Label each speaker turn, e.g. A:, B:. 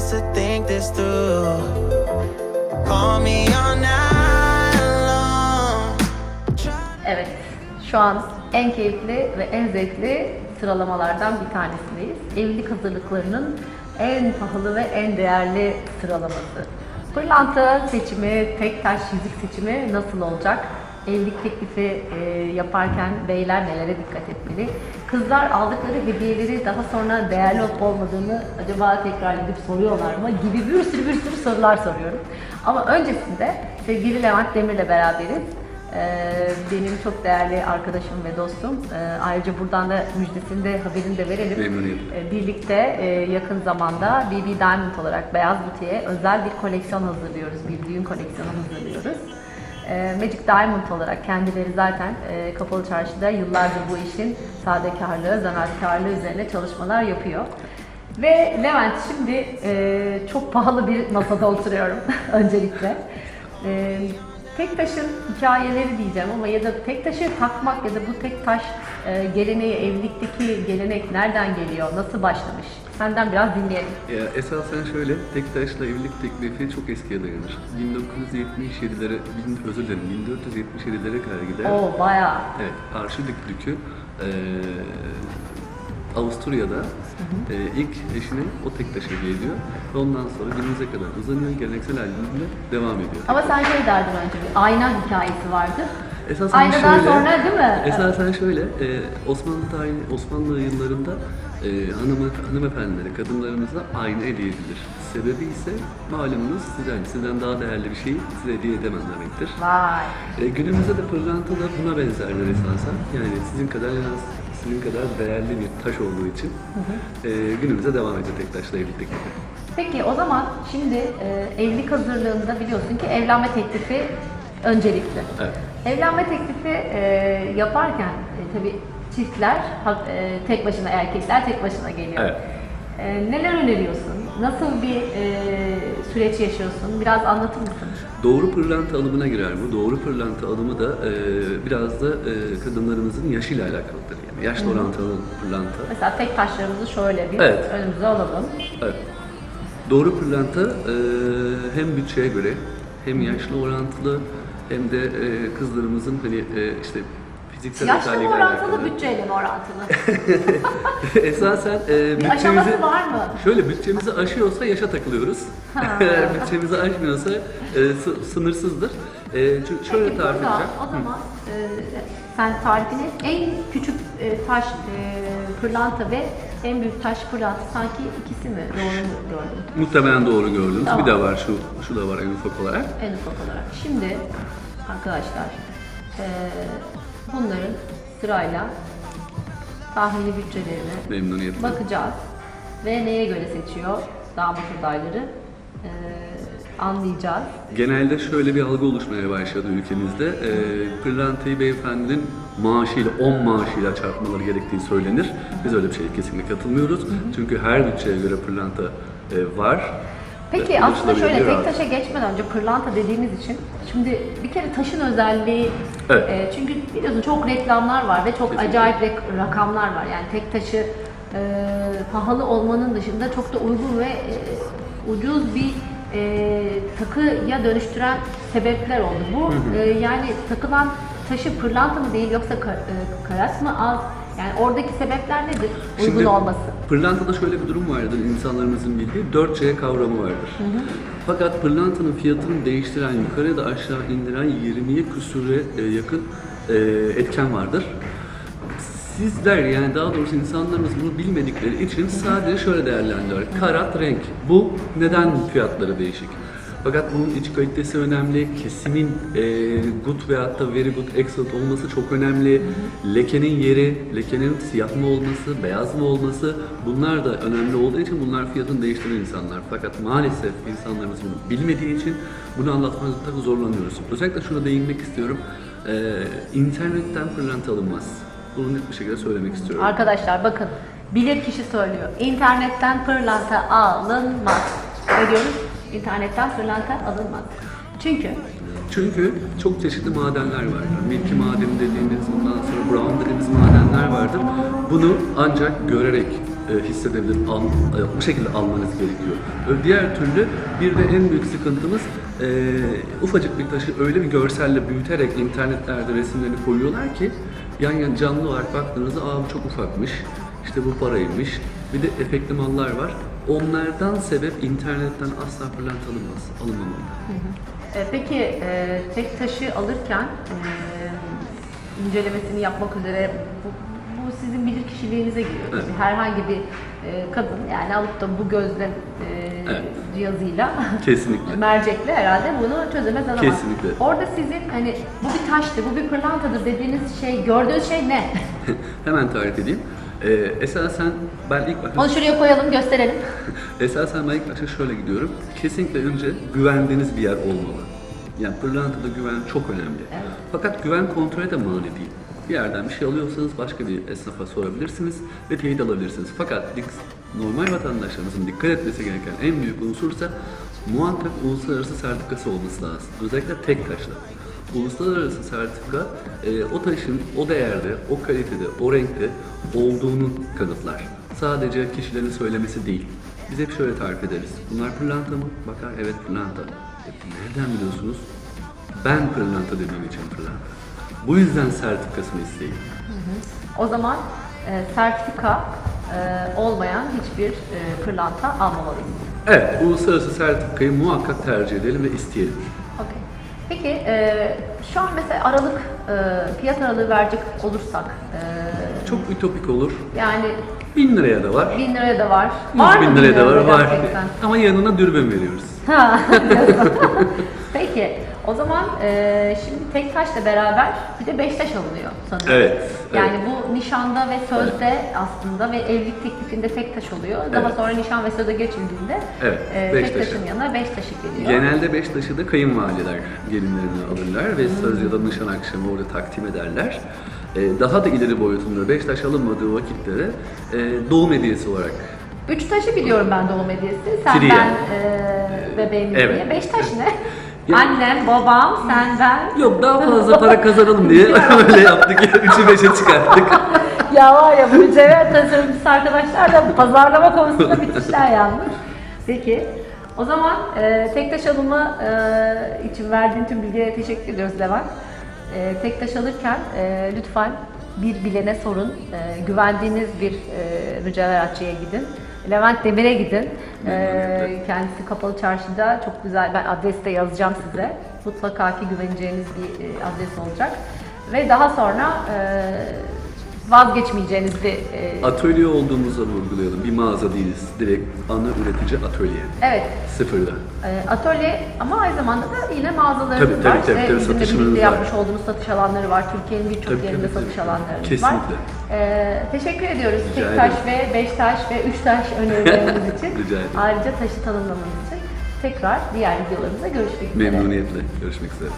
A: minutes to think this through. Call me long.
B: Evet, şu an en keyifli ve en zevkli sıralamalardan bir tanesindeyiz. Evlilik hazırlıklarının en pahalı ve en değerli sıralaması. Pırlanta seçimi, tek taş yüzük seçimi nasıl olacak? Evlilik teklifi e, yaparken beyler nelere dikkat etmeli? Kızlar aldıkları hediyeleri daha sonra değerli olup olmadığını acaba tekrar edip soruyorlar mı? Gibi bir sürü bir sürü sorular soruyorum. Ama öncesinde sevgili Levent Demir'le beraberiz. Ee, benim çok değerli arkadaşım ve dostum. Ee, ayrıca buradan da müjdesini de haberini de verelim. Ee, birlikte e, yakın zamanda BB Diamond olarak Beyaz Buti'ye özel bir koleksiyon hazırlıyoruz. Bir düğün koleksiyonu hazırlıyoruz. Ee, Magic Diamond olarak kendileri zaten e, Kapalı Çarşı'da yıllardır bu işin sadekarlığı, zanaatkarlığı üzerine çalışmalar yapıyor. Ve Levent şimdi e, çok pahalı bir masada oturuyorum öncelikle. E, tek taşın hikayeleri diyeceğim ama ya da tek taşı takmak ya da bu tek taş e, geleneği, evlilikteki gelenek nereden geliyor, nasıl başlamış? Senden biraz dinleyelim.
C: Ya esasen şöyle, tek taşla evlilik teklifi çok eskiye dayanır. 1977'lere, bin- özür dilerim 1477'lere kadar gider.
B: Oo bayağı.
C: Evet, Arşidük'ü eee Avusturya'da eee, ilk eşine o tek taş hediye ediyor. Ve ondan sonra günümüze kadar uzanıyor, geleneksel halinde devam ediyor.
B: Ama sen şey derdin önce bir ayna hikayesi vardı.
C: Esasen
B: Aynadan
C: şöyle,
B: sonra değil mi?
C: Esasen şöyle, e, Osmanlı tarihi, Osmanlı yıllarında e, hanım, hanımefendilere, kadınlarımıza ayna hediye edilir. Sebebi ise malumunuz sizden, sizden daha değerli bir şeyi size hediye edemem demektir.
B: Vay.
C: E, günümüzde de pırlanta da buna benzerler esasen. Yani sizin kadar en az sizin kadar değerli bir taş olduğu için e, günümüze devam ediyor tek taşla evlilik teklifi.
B: Peki o zaman şimdi e, evlilik hazırlığında biliyorsun ki evlenme teklifi öncelikli.
C: Evet.
B: Evlenme teklifi e, yaparken e, tabii çiftler e, tek başına erkekler tek başına geliyor.
C: Evet.
B: E, neler öneriyorsun? Nasıl bir e, süreç yaşıyorsun? Biraz anlatır mısın?
C: Doğru pırlanta alımına girer bu. Doğru pırlanta alımı da e, biraz da e, kadınlarımızın yaşıyla alakalıdır. Yani yaşla orantılı pırlanta.
B: Mesela tek taşlarımızı şöyle bir
C: Evet.
B: önümüze alalım.
C: Evet. Doğru pırlanta e, hem bütçeye göre hem yaşlı orantılı hem de e, kızlarımızın hani e, işte fiziksel
B: Yaşlı mı orantılı,
C: alakalı.
B: bütçeyle mi orantılı?
C: Esasen e,
B: Bir aşaması var mı?
C: Şöyle bütçemizi aşıyorsa yaşa takılıyoruz. Bütçemizi aşmıyorsa e, sı- sınırsızdır. E, çünkü şöyle
B: Peki
C: tarif
B: burada
C: edeceğim.
B: o zaman e, sen tarifini en küçük e, taş e, pırlanta ve en büyük taş pırlanta sanki ikisi mi? Doğru mu gördüm?
C: Muhtemelen doğru gördünüz.
B: Tamam.
C: Bir de var şu, şu da var en ufak olarak.
B: En ufak olarak. Şimdi arkadaşlar e, bunların sırayla tahmini bütçelerine bakacağız ve neye göre seçiyor damat adayları e, anlayacağız.
C: Genelde şöyle bir algı oluşmaya başladı ülkemizde. Ee, pırlantayı beyefendinin maaşıyla, 10 maaşıyla çarpmaları gerektiği söylenir. Biz öyle bir şeye kesinlikle katılmıyoruz. Çünkü her bütçeye göre pırlanta e, var.
B: Peki
C: Ve
B: aslında şöyle tek
C: rahat.
B: taşa geçmeden önce pırlanta dediğimiz için şimdi bir kere taşın özelliği
C: Evet.
B: e, çünkü biliyorsun çok reklamlar var ve çok
C: Kesinlikle.
B: acayip rakamlar var. Yani tek taşı e, pahalı olmanın dışında çok da uygun ve e, ucuz bir e, takıya dönüştüren sebepler oldu. Bu e, yani takılan taşı pırlanta mı değil yoksa ka- e, karat mı az? Yani oradaki sebepler nedir? Uygun
C: Şimdi
B: olması.
C: Pırlantada şöyle bir durum vardır insanlarımızın bildiği 4C kavramı vardır. Fakat pırlantanın fiyatını değiştiren, yukarı ya da aşağı indiren 20'ye küsüre e, yakın e, etken vardır. Sizler yani daha doğrusu insanlarımız bunu bilmedikleri için sadece şöyle değerlendiriyorlar. Karat renk. Bu neden fiyatları değişik? Fakat bunun iç kalitesi önemli, kesimin e, good veyahut da very good, excellent olması çok önemli. Lekenin yeri, lekenin siyah mı olması, beyaz mı olması bunlar da önemli olduğu için bunlar fiyatını değiştiren insanlar. Fakat maalesef insanlarımız bunu bilmediği için bunu anlatmakta zorlanıyoruz. Özellikle şuna değinmek istiyorum. E, internetten pırlanta alınmaz. Bunu net bir şekilde söylemek istiyorum.
B: Arkadaşlar bakın bilir kişi söylüyor. İnternetten pırlanta alınmaz. Ne diyoruz? İnternetten pırlanta alınmaz. Çünkü
C: Çünkü çok çeşitli madenler vardır. Milki madeni dediğimiz, ondan sonra brown dediğimiz madenler vardır. Bunu ancak görerek e, hissedebilir, al, e, bu şekilde almanız gerekiyor. Diğer türlü bir de en büyük sıkıntımız e, ufacık bir taşı öyle bir görselle büyüterek internetlerde resimlerini koyuyorlar ki yan yan canlı olarak baktığınızda aa bu çok ufakmış, işte bu paraymış, bir de efektli mallar var. Onlardan sebep internetten asla pırlanta alınmaz, alınmamalı.
B: E, Peki e, tek taşı alırken e, incelemesini yapmak üzere bu, bu sizin bilir kişiliğinize giriyor.
C: Evet.
B: Herhangi bir e, kadın yani alıp da bu gözlem e,
C: Evet.
B: cihazıyla
C: Kesinlikle.
B: mercekle herhalde bunu çözemez alamaz.
C: Kesinlikle.
B: Orada sizin hani bu bir taştı, bu bir pırlantadır dediğiniz şey, gördüğünüz şey ne?
C: Hemen tarif edeyim. Ee, esasen ben ilk başta
B: Onu şuraya koyalım, gösterelim.
C: Esasen ben ilk başta şöyle gidiyorum. Kesinlikle önce güvendiğiniz bir yer olmalı. Yani pırlantada güven çok önemli.
B: Evet.
C: Fakat güven kontrole de mani değil. Bir yerden bir şey alıyorsanız başka bir esnafa sorabilirsiniz ve teyit alabilirsiniz. Fakat normal vatandaşlarımızın dikkat etmesi gereken en büyük unsursa muhakkak uluslararası sertifikası olması lazım. Özellikle tek taşla. Uluslararası sertifika e, o taşın o değerde, o kalitede, o renkte olduğunu kanıtlar. Sadece kişilerin söylemesi değil. Biz hep şöyle tarif ederiz. Bunlar pırlanta mı? Bakar evet pırlanta. E, nereden biliyorsunuz? Ben pırlanta dediğim için pırlanta. Bu yüzden sertifikasını isteyin.
B: O zaman e, sertifika e, olmayan hiçbir e, pırlanta almamalıyız.
C: Evet, uluslararası sertifikayı muhakkak tercih edelim ve isteyelim.
B: Peki e, şu an mesela aralık, e, fiyat aralığı verecek olursak, e,
C: Çok ütopik olur.
B: yani
C: 1000 liraya da var.
B: 1000 liraya da var.
C: 100
B: Var mı
C: bin liraya da var. Var.
B: gerçekten?
C: Ama yanına dürbün veriyoruz.
B: Ha, diyorsun. Peki, o zaman e, şimdi tek taşla beraber bir de beş taş alınıyor sanırım.
C: Evet,
B: Yani bu nişanda ve sözde aslında ve evlilik teklifinde tek taş oluyor. Daha
C: Evet.
B: sonra nişan ve söze geçildiğinde
C: Evet,
B: e,
C: beş
B: tek
C: taşı.
B: taşın yanına beş taşı geliyor.
C: Genelde beş taşı da kayınvalideler gelinlerini alırlar ve söz ya da nişan akşamı orada takdim ederler. Ee, daha da ileri boyutunda beş taş alınmadığı vakitlere e, doğum hediyesi olarak
B: Üç taşı biliyorum ben doğum hediyesi. Sen,
C: Triye.
B: ben e, ve benim
C: Evet.
B: diye. Beş taş ne? Annem, babam, sen, ben.
C: Yok daha fazla para kazanalım diye öyle yaptık. Üçü beşe çıkarttık.
B: ya var ya bu mücevher tasarımcısı arkadaşlar da pazarlama konusunda müthişler yalnız. Peki. O zaman e, tek taş alımı e, için verdiğin tüm bilgilere teşekkür ediyoruz Levent. E, tek taş alırken e, lütfen bir bilene sorun. E, güvendiğiniz bir e, mücevheratçıya gidin. Levent Demir'e gidin. E,
C: Memnuniyetle.
B: kendisi kapalı çarşıda çok güzel. Ben adresi de yazacağım size. Mutlaka ki güveneceğiniz bir e, adres olacak. Ve daha sonra e, vazgeçmeyeceğiniz bir e,
C: Atölye olduğumuzu vurgulayalım. Bir mağaza değiliz. Direkt ana üretici atölye.
B: evet
C: Sıfırda.
B: e, atölye ama aynı zamanda da yine mağazalarımız
C: Tabii, tabii,
B: var.
C: tabii,
B: Ve
C: tabii,
B: bizimle
C: satışımız
B: birlikte
C: var.
B: yapmış olduğumuz satış alanları var. Türkiye'nin birçok
C: Tabii,
B: yerinde
C: tabii,
B: satış
C: tabii.
B: alanlarımız
C: Kesinlikle.
B: var. E, teşekkür ediyoruz.
C: Rica
B: Tek taş
C: ederim.
B: ve beş taş ve üç taş önerileriniz için.
C: Rica ederim.
B: Ayrıca taşı tanımlamanız için. Tekrar diğer videolarımızda görüşmek üzere.
C: Memnuniyetle. Görüşmek üzere.